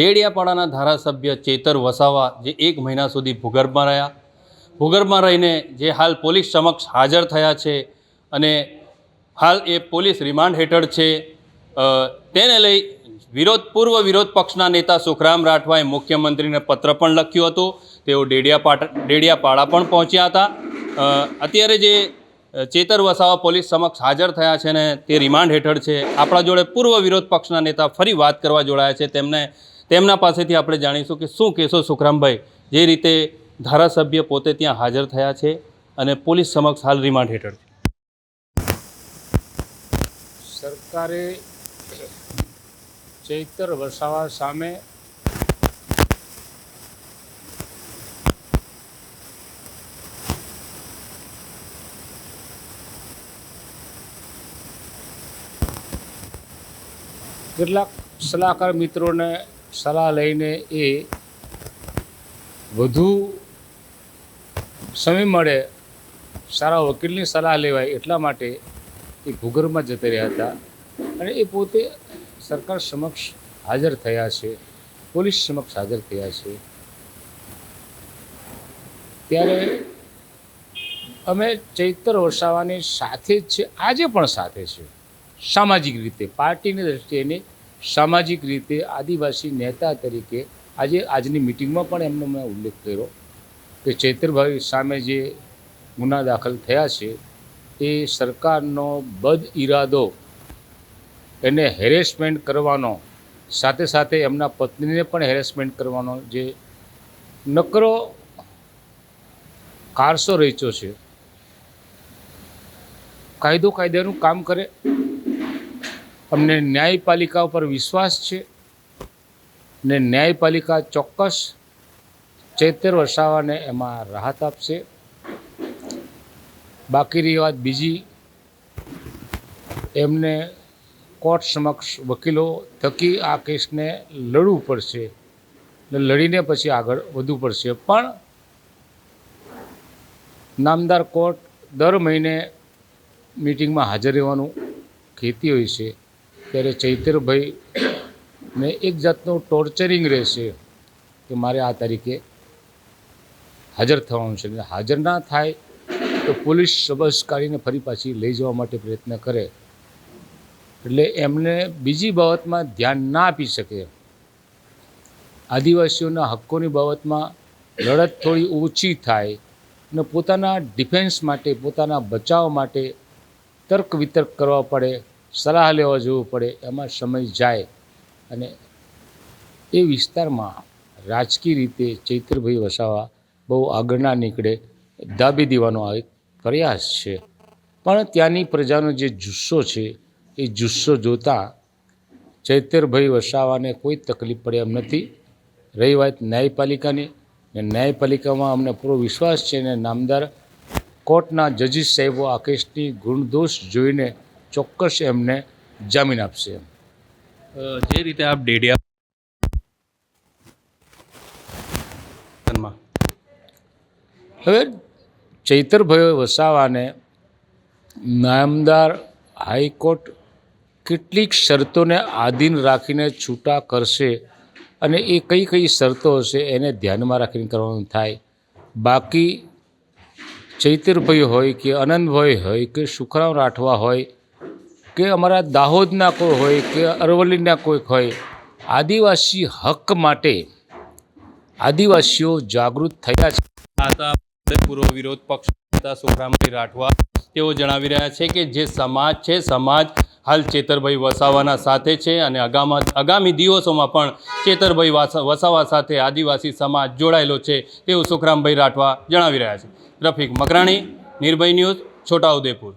ડેડિયાપાડાના ધારાસભ્ય ચેતર વસાવા જે એક મહિના સુધી ભૂગર્ભમાં રહ્યા. ભૂગર્ભમાં રહીને જે હાલ પોલીસ સમક્ષ હાજર થયા છે અને હાલ એ પોલીસ રિમાન્ડ હેઠળ છે તેને લઈ વિરોધ, પૂર્વ વિરોધ પક્ષના નેતા સુખરામ રાઠવાએ મુખ્યમંત્રીને પત્ર પણ લખ્યું હતું. તેઓ ડેડિયાપાટ, ડેડિયાપાડા પણ પહોંચ્યા હતા. અત્યારે જે ચેતર વસાવા પોલીસ સમક્ષ હાજર થયા છે ને તે રિમાન્ડ હેઠળ છે. આપણા જોડે પૂર્વ વિરોધ પક્ષના નેતા ફરી વાત કરવા જોડાયા છે. તેમને તેમના પાસેથી આપણે જાણીશું કે શું કેશો સુખરામભાઈ જે રીતે ધારાસભ્ય પોતે ત્યાં હાજર થયા છે અને પોલીસ સમક્ષ હાલ રિમાન્ડ હેઠળ છે. સરકારે ચૈતર વસાવા સામે કેટલાક સલાહકાર મિત્રોને સલાહ લઈને એ વધુ સમય મળે સારા વકીલની સલાહ લેવાય એટલા માટે એ ભૂગર્ભમાં જતા રહ્યા હતા. અને એ પોતે સરકાર સમક્ષ હાજર થયા છે પોલીસ સમક્ષ હાજર થયા છે. ત્યારે અમે ચૈતર વસાવાની સાથે જ છે આજે પણ સાથે છે. સામાજિક રીતે પાર્ટીની દ્રષ્ટિએ નહીં, સામાજિક રીતે આદિવાસી નેતા તરીકે આજે આજની મિટિંગમાં પણ એમનો મેં ઉલ્લેખ કર્યો કે ચૈતરભાઈ સામે જે ગુના દાખલ થયા છે, એ સરકારનો બદ ઈરાદો એને હેરેસમેન્ટ કરવાનો, સાથે સાથે એમના પત્નીને પણ હેરેસમેન્ટ કરવાનો જે નકરો કારસો રચ્યો છે, કાયદો કાયદાનું કામ કરે અમને ન્યાયપાલિકા ઉપર વિશ્વાસ છે ને ન્યાયપાલિકા ચોક્કસ ચેતર વસાવાને એમાં રાહત આપશે. બાકી રહી વાત બીજી. એમને કોર્ટ સમક્ષ વકીલો થકી આ કેસને લડવું પડશે ને લડીને પછી આગળ વધવું પડશે. પણ નામદાર કોર્ટ દર મહિને મિટિંગમાં હાજર રહેવાનું કહેતી હોય છે. ત્યારે ચૈતરભાઈ ને એક જાતનું ટોર્ચરિંગ રહેશે કે મારે આ તારીખે હાજર થવાનું છે. હાજર ના થાય તો પોલીસ સબસ કાઢીને ફરી પાછી લઈ જવા માટે પ્રયત્ન કરે. એટલે એમને બીજી બાબતમાં ધ્યાન ના આપી શકે. આદિવાસીઓના હક્કોની બાબતમાં લડત થોડી ઓછી થાય અને પોતાના ડિફેન્સ માટે, પોતાના બચાવ માટે તર્ક વિતર્ક કરવા પડે. સલાહ લેવા જવું પડે, એમાં સમય જાય. અને એ વિસ્તારમાં રાજકીય રીતે ચૈત્રભાઈ વસાવા બહુ આગળ ના નીકળે દાબી દેવાનો આ એક પ્રયાસ છે. પણ ત્યાંની પ્રજાનો જે જુસ્સો છે, એ જુસ્સો જોતાં ચૈતરભાઈ વસાવાને કોઈ તકલીફ પડે એમ નથી. રહી વાત ન્યાયપાલિકાની, ને ન્યાયપાલિકામાં અમને પૂરો વિશ્વાસ છે ને નામદાર કોર્ટના જજીસ સાહેબો આ કેસની ગુણદોષ જોઈને ચોક્કસ એમને જામીન આપશે એમ. જે રીતે આપ ડેડિયા હવે ચૈતરભાઈ વસાવાને નામદાર હાઈકોર્ટ કેટલીક શરતોને આધીન રાખીને છૂટા કરશે અને એ કઈ કઈ શરતો હશે એને ધ્યાનમાં રાખીને કરવાનું થાય. બાકી ચૈતરભાઈ હોય કે અનંતભાઈ હોય કે સુખરામ રાઠવા હોય કે અમારા દાહોદના કોઈ હોય કે અરવલ્લીના કોઈક હોય, આદિવાસી હક માટે આદિવાસીઓ જાગૃત થયા છે. હતા પૂર્વ વિરોધ પક્ષ નેતા સુખરામભાઈ રાઠવા, તેઓ જણાવી રહ્યા છે કે જે સમાજ છે, સમાજ હાલ ચેતરભાઈ વસાવાના સાથે છે અને આગામા આગામી દિવસોમાં પણ ચેતરભાઈ વસાવા સાથે આદિવાસી સમાજ જોડાયેલો છે તેવું સુખરામભાઈ રાઠવા જણાવી રહ્યા છે. રફીક મકરાણી, નિર્ભય ન્યૂઝ, છોટાઉદેપુર.